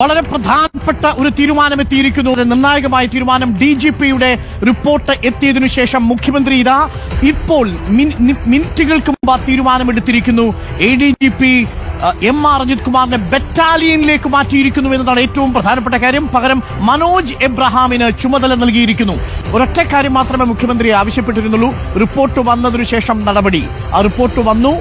വളരെ പ്രധാനപ്പെട്ട ഒരു തീരുമാനം എത്തിയിരിക്കുന്നു. ഒരു നിർണായകമായ തീരുമാനം ഡി ജി പിയുടെ റിപ്പോർട്ട് എത്തിയതിനു ശേഷം മുഖ്യമന്ത്രി ഇതാ ഇപ്പോൾ മിനിറ്റുകൾക്ക് മുമ്പ് ആ തീരുമാനമെടുത്തിരിക്കുന്നു A D G P M R Ajith കുമാറിനെ ബറ്റാലിയനിലേക്ക് മാറ്റിയിരിക്കുന്നു എന്നതാണ് ഏറ്റവും പ്രധാനപ്പെട്ട കാര്യം. പകരം മനോജ് എബ്രഹാമിന് ചുമതല നൽകിയിരിക്കുന്നു. ഒരൊറ്റ കാര്യം മാത്രമേ മുഖ്യമന്ത്രി ആവശ്യപ്പെട്ടിരുന്നുള്ളൂ. റിപ്പോർട്ട് വന്നതിനു ശേഷം നടപടി. ആ റിപ്പോർട്ട് വന്നു.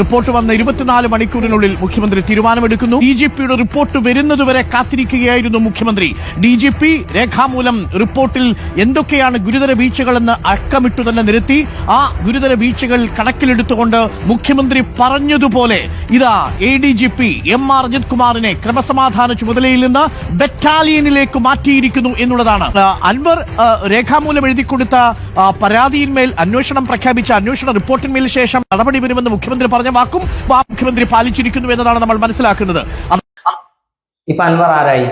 റിപ്പോർട്ട് വന്ന ഇരുപത്തിനാല് മണിക്കൂറിനുള്ളിൽ മുഖ്യമന്ത്രി തീരുമാനമെടുക്കുന്നു. ഡി ജി പിയുടെ റിപ്പോർട്ട് വരുന്നതുവരെ കാത്തിരിക്കുകയായിരുന്നു മുഖ്യമന്ത്രി. ഡി ജി പി രേഖാമൂലം റിപ്പോർട്ടിൽ എന്തൊക്കെയാണ് ഗുരുതര വീഴ്ചകളെന്ന് അക്കമിട്ടു തന്നെ നിരത്തി. ആ ഗുരുതര വീഴ്ചകൾ കണക്കിലെടുത്തുകൊണ്ട് മുഖ്യമന്ത്രി പറഞ്ഞതുപോലെ ഇതാ A D G P M R Ajith കുമാറിനെ ക്രമസമാധാന ചുമതലയിൽ നിന്ന് ബറ്റാലിയനിലേക്ക് മാറ്റിയിരിക്കുന്നു എന്നുള്ളതാണ്. അൻവർ രേഖാമൂലം എഴുതി കൊടുത്ത പരാതിയിന്മേൽ അന്വേഷണം പ്രഖ്യാപിച്ച അന്വേഷണ റിപ്പോർട്ടിന്മേൽ ശേഷം നടപടി വരുമെന്ന് മുഖ്യമന്ത്രി പറഞ്ഞ. വാക്കും ആ മുഖ്യമന്ത്രി പാലിച്ചിരിക്കുന്നു എന്നതാണ് നമ്മൾ മനസ്സിലാക്കുന്നത്. ഇപ്പൊ അൻവർ ആരായി?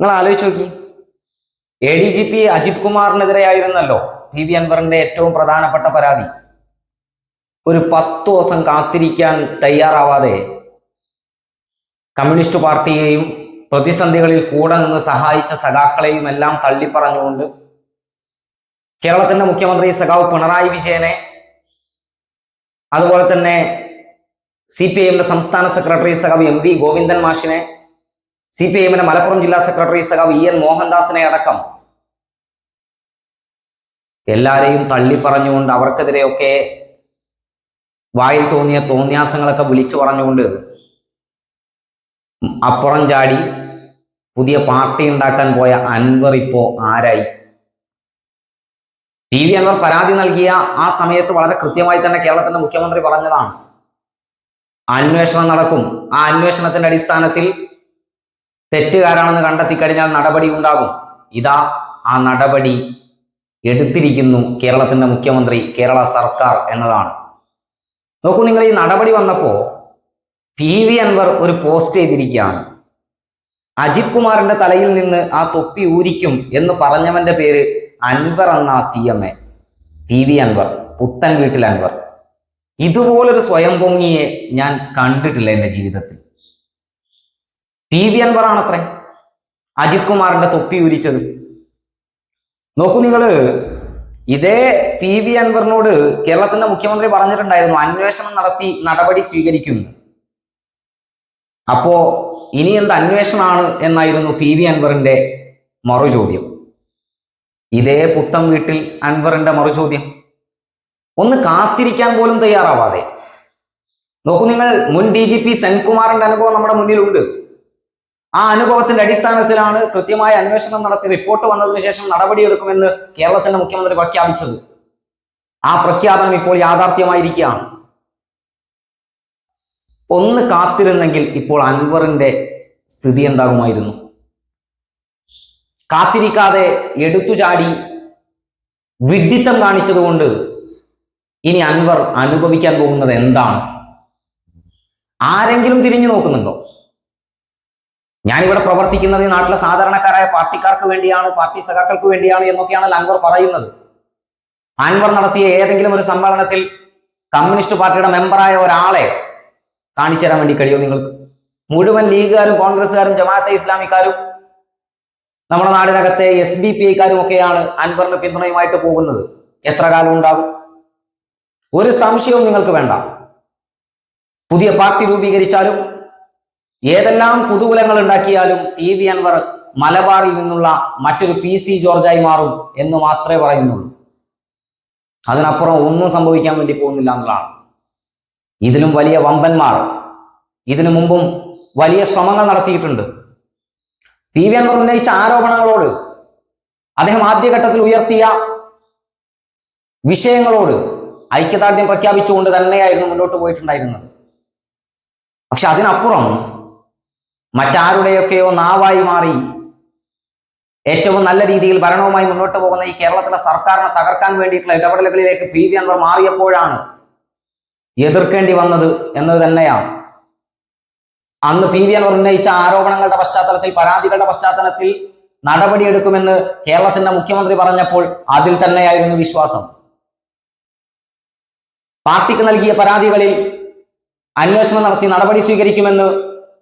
നിങ്ങൾ ആലോചിച്ച് നോക്കി. A D G P Ajith കുമാറിനെതിരെയായിരുന്നല്ലോ P V അൻവറിന്റെ ഏറ്റവും പ്രധാനപ്പെട്ട പരാതി. ഒരു പത്തു ദിവസം കാത്തിരിക്കാൻ തയ്യാറാവാതെ കമ്മ്യൂണിസ്റ്റ് പാർട്ടിയെയും പ്രതിസന്ധികളിൽ കൂടെ നിന്ന് സഹായിച്ച സഖാക്കളെയും എല്ലാം തള്ളിപ്പറഞ്ഞുകൊണ്ട് കേരളത്തിന്റെ മുഖ്യമന്ത്രി സഖാവ് പിണറായി വിജയനെ അതുപോലെ തന്നെ സി പി ഐഎമ്മിന്റെ സംസ്ഥാന സെക്രട്ടറി സഖാവ് എം വി ഗോവിന്ദൻ മാഷിനെ സി പി ഐഎമ്മിന്റെ മലപ്പുറം ജില്ലാ സെക്രട്ടറി സഖാവ് ഇ എൻ മോഹൻദാസിനെ അടക്കം എല്ലാരെയും തള്ളിപ്പറഞ്ഞുകൊണ്ട് അവർക്കെതിരെയൊക്കെ വായിൽ തോന്നിയ തോന്നിയാസങ്ങളൊക്കെ വിളിച്ചു പറഞ്ഞുകൊണ്ട് അപ്പുറം ചാടി പുതിയ പാർട്ടി ഉണ്ടാക്കാൻ പോയ അൻവർ ഇപ്പോ ആരായി? പി വി അൻവർ പരാതി നൽകിയ ആ സമയത്ത് വളരെ കൃത്യമായി തന്നെ കേരളത്തിന്റെ മുഖ്യമന്ത്രി പറഞ്ഞതാണ്. അന്വേഷണം നടക്കും. ആ അന്വേഷണത്തിന്റെ അടിസ്ഥാനത്തിൽ തെറ്റുകാരാണെന്ന് കണ്ടെത്തി കഴിഞ്ഞാൽ നടപടി ഉണ്ടാകും. ഇതാ ആ നടപടി എടുത്തിരിക്കുന്നു കേരളത്തിന്റെ മുഖ്യമന്ത്രി കേരള സർക്കാർ എന്നതാണ്. നോക്കൂ നിങ്ങൾ ഈ നടപടി വന്നപ്പോ പി വി അൻവർ ഒരു പോസ്റ്റ് ചെയ്തിരിക്കുകയാണ്. അജിത് കുമാറിന്റെ തലയിൽ നിന്ന് ആ തൊപ്പി ഊരിക്കും എന്ന് പറഞ്ഞവന്റെ പേര് അൻവർ എന്ന C M A P V Anwar Puthan Veettil Anwar. ഇതുപോലൊരു സ്വയം പൊങ്ങിയെ ഞാൻ കണ്ടിട്ടില്ല എന്റെ ജീവിതത്തിൽ. പി വി അൻവർ ആണത്രേ. അജിത് കുമാറിന്റെ തൊപ്പി ഉരിച്ചത്. നോക്കൂ നിങ്ങൾ ഇതേ പി വി അൻവറിനോട് കേരളത്തിന്റെ മുഖ്യമന്ത്രി പറഞ്ഞിട്ടുണ്ടായിരുന്നു അന്വേഷണം നടത്തി നടപടി സ്വീകരിക്കുന്നു. അപ്പോ ഇനി എന്ത് അന്വേഷണമാണ് എന്നായിരുന്നു പി വി അൻവറിന്റെ മറുചോദ്യം. ഇതേ പുത്തം വീട്ടിൽ അൻവറിന്റെ മറുചോദ്യം. ഒന്ന് കാത്തിരിക്കാൻ പോലും തയ്യാറാവാതെ. നോക്കൂ നിങ്ങൾ മുൻ ഡി ജി പി സെൻകുമാറിന്റെ അനുഭവം നമ്മുടെ മുന്നിലുണ്ട്. ആ അനുഭവത്തിന്റെ അടിസ്ഥാനത്തിലാണ് കൃത്യമായ അന്വേഷണം നടത്തി റിപ്പോർട്ട് വന്നതിന് ശേഷം നടപടിയെടുക്കുമെന്ന് കേരളത്തിന്റെ മുഖ്യമന്ത്രി പ്രഖ്യാപിച്ചത്. ആ പ്രഖ്യാപനം ഇപ്പോൾ യാഥാർത്ഥ്യമായിരിക്കുകയാണ്. ഒന്ന് കാത്തിരുന്നെങ്കിൽ ഇപ്പോൾ അൻവറിന്റെ സ്ഥിതി എന്താകുമായിരുന്നു? കാത്തിരിക്കാതെ എടുത്തുചാടി വിഡ്ഢിത്തം കാണിച്ചതുകൊണ്ട് ഇനി അൻവർ അനുഭവിക്കാൻ പോകുന്നത് എന്താണ്? ആരെങ്കിലും തിരിഞ്ഞു നോക്കുന്നുണ്ടോ? ഞാനിവിടെ പ്രവർത്തിക്കുന്നത് നാട്ടിലെ സാധാരണക്കാരായ പാർട്ടിക്കാർക്ക് വേണ്ടിയാണ് പാർട്ടി സഖാക്കൾക്ക് വേണ്ടിയാണ് എന്നൊക്കെയാണല്ലോ അൻവർ പറയുന്നത്. അൻവർ നടത്തിയ ഏതെങ്കിലും ഒരു സമ്മേളനത്തിൽ കമ്മ്യൂണിസ്റ്റ് പാർട്ടിയുടെ മെമ്പറായ ഒരാളെ കാണിച്ചു തരാൻ വേണ്ടി കഴിയുമോ നിങ്ങൾക്ക്? മുഴുവൻ ലീഗുകാരും കോൺഗ്രസ്സുകാരും ജമാഅത്തെ ഇസ്ലാമിക്കാരും നമ്മുടെ നാടിനകത്തെ എസ് ഡി പി ഐക്കാരും ഒക്കെയാണ് അൻവറിന് പിന്തുണയുമായിട്ട് പോകുന്നത്. എത്ര കാലം ഉണ്ടാകും? ഒരു സംശയവും നിങ്ങൾക്ക് വേണ്ട. പുതിയ പാർട്ടി രൂപീകരിച്ചാലും ഏതെല്ലാം കുതൂഹലങ്ങൾ ഉണ്ടാക്കിയാലും ഇ വി അൻവർ മലബാറിൽ നിന്നുള്ള മറ്റൊരു പി സി ജോർജായി മാറും എന്ന് മാത്രമേ പറയുന്നുള്ളൂ. അതിനപ്പുറം ഒന്നും സംഭവിക്കാൻ വേണ്ടി പോകുന്നില്ല എന്നുള്ളതാണ്. ഇതിലും വലിയ വമ്പന്മാർ ഇതിനു മുമ്പും വലിയ ശ്രമങ്ങൾ നടത്തിയിട്ടുണ്ട്. പി വി അൻവർ ഉന്നയിച്ച ആരോപണങ്ങളോട് അദ്ദേഹം ആദ്യഘട്ടത്തിൽ ഉയർത്തിയ വിഷയങ്ങളോട് ഐക്യദാർഢ്യം പ്രഖ്യാപിച്ചുകൊണ്ട് തന്നെയായിരുന്നു മുന്നോട്ട് പോയിട്ടുണ്ടായിരുന്നത്. പക്ഷെ അതിനപ്പുറം മറ്റാരുടെയൊക്കെയോ നാവായി മാറി ഏറ്റവും നല്ല രീതിയിൽ ഭരണവുമായി മുന്നോട്ട് പോകുന്ന ഈ കേരളത്തിലെ സർക്കാരിനെ തകർക്കാൻ വേണ്ടിയിട്ടുള്ള ഇടപെടലുകളിലേക്ക് പി വി അൻവർ മാറിയപ്പോഴാണ് എതിർക്കേണ്ടി വന്നത് എന്നത് തന്നെയാണ്. അന്ന് പി വി അൻവർ ഉന്നയിച്ച ആരോപണങ്ങളുടെ പശ്ചാത്തലത്തിൽ പരാതികളുടെ പശ്ചാത്തലത്തിൽ നടപടിയെടുക്കുമെന്ന് കേരളത്തിന്റെ മുഖ്യമന്ത്രി പറഞ്ഞപ്പോൾ അതിൽ തന്നെയായിരുന്നു വിശ്വാസം. പാർട്ടിക്ക് നൽകിയ പരാതികളിൽ അന്വേഷണം നടത്തി നടപടി സ്വീകരിക്കുമെന്ന്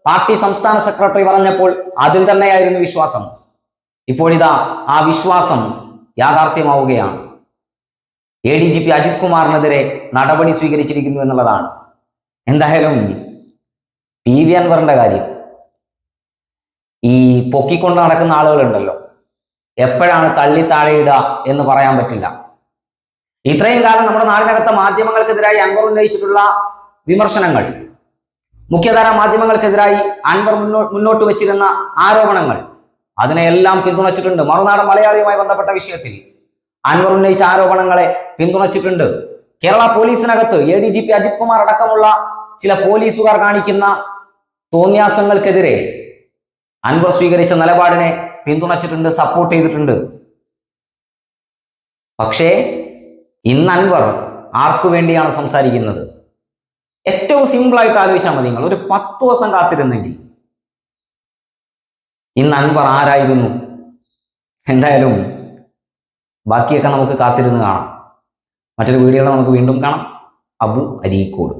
പാർട്ടി സംസ്ഥാന സെക്രട്ടറി പറഞ്ഞപ്പോൾ അതിൽ തന്നെയായിരുന്നു വിശ്വാസം. ഇപ്പോഴിതാ ആ വിശ്വാസം യാഥാർത്ഥ്യമാവുകയാണ്. A D G P Ajith കുമാറിനെതിരെ നടപടി സ്വീകരിച്ചിരിക്കുന്നു എന്നുള്ളതാണ്. എന്തായാലും വി അൻവറിന്റെ കാര്യം. ഈ പൊക്കിക്കൊണ്ട് നടക്കുന്ന ആളുകളുണ്ടല്ലോ. എപ്പോഴാണ് തള്ളി താഴെയിടുക എന്ന് പറയാൻ പറ്റില്ല. ഇത്രയും കാലം നമ്മുടെ നാടിനകത്തെ മാധ്യമങ്ങൾക്കെതിരായി അൻവർ ഉന്നയിച്ചിട്ടുള്ള വിമർശനങ്ങൾ മുഖ്യധാര മാധ്യമങ്ങൾക്കെതിരായി അൻവർ മുന്നോട്ട് വെച്ചിരുന്ന ആരോപണങ്ങൾ അതിനെയെല്ലാം പിന്തുണച്ചിട്ടുണ്ട്. മറുനാടൻ മലയാളിയുമായി ബന്ധപ്പെട്ട വിഷയത്തിൽ അൻവർ ഉന്നയിച്ച ആരോപണങ്ങളെ പിന്തുണച്ചിട്ടുണ്ട്. Kerala പോലീസിനകത്ത് A D G P Ajith Kumar അടക്കമുള്ള ചില പോലീസുകാർ കാണിക്കുന്ന തോന്നിയാസങ്ങൾക്കെതിരെ അൻവർ സ്വീകരിച്ച നിലപാടിനെ പിന്തുണച്ചിട്ടുണ്ട് സപ്പോർട്ട് ചെയ്തിട്ടുണ്ട്. പക്ഷേ ഇന്ന് അൻവർ ആർക്കു വേണ്ടിയാണ് സംസാരിക്കുന്നത്? ഏറ്റവും സിമ്പിളായിട്ട് ആലോചിച്ചാൽ മതി നിങ്ങൾ. ഒരു പത്ത് ദിവസം കാത്തിരുന്നെങ്കിൽ. ഇന്ന് അൻവർ ആരായിരുന്നു? എന്തായാലും ബാക്കിയൊക്കെ നമുക്ക് കാത്തിരുന്ന് കാണാം. മറ്റൊരു വീഡിയോയിൽ നമുക്ക് വീണ്ടും കാണാം. അബു അരീക്കോട്.